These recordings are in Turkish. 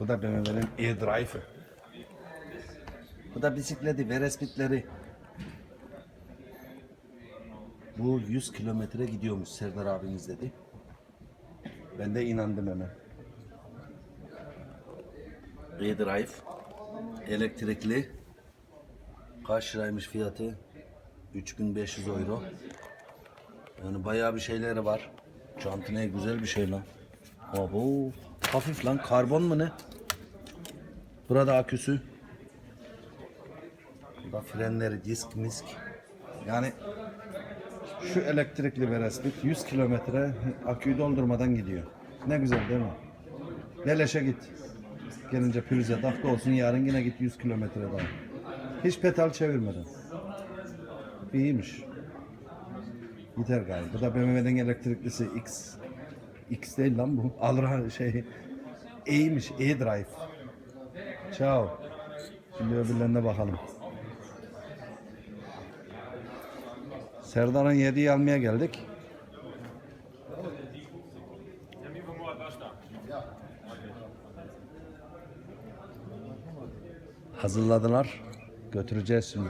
Bu da BMW'nin e-drive'ı. Bu da bisikleti, verespitleri. Bu 100 kilometre gidiyormuş Serdar abimiz dedi. Ben de inandım hemen. E-drive. Elektrikli. Kaç liraymış fiyatı? 3500 euro. Yani bayağı bir şeyleri var. Çantı ne güzel bir şey lan. Abo. Hafif lan. Karbon mu ne? Burada aküsü. Burada frenleri, disk, misk. Yani şu elektrikli Verespit 100 kilometre aküyü doldurmadan gidiyor. Ne güzel değil mi? Beleşe git. Gelince prize takla olsun yarın yine git 100 kilometre daha. Hiç pedal çevirmeden. İyiymiş. Gider galiba. Bu da BMW'den elektriklisi X. X değil lan bu. Alır şey. E'ymiş. E-Drive. Ciao. Şimdi öbürlerine bakalım. Serdar'ın yediği almaya geldik. Hazırladılar. Götüreceğiz şimdi.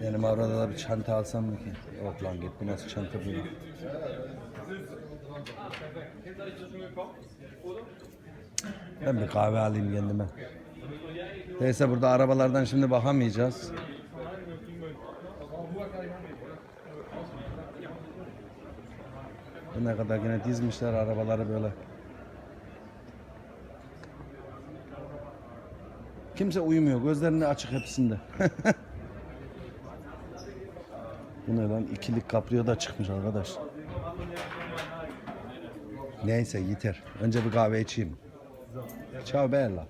Benim arada da bir çanta alsam mı ki? Yok lan git nasıl çanta bu? Ben bir kahve alayım kendime. Neyse burada arabalardan şimdi bakamayacağız. Bu ne kadar yine dizmişler arabaları böyle. Kimse uyumuyor. Gözlerini açık hepsinde. Bu ne lan? İkilik kaprio da çıkmış arkadaş. Neyse yeter. Önce bir kahve içeyim. Ciao bella.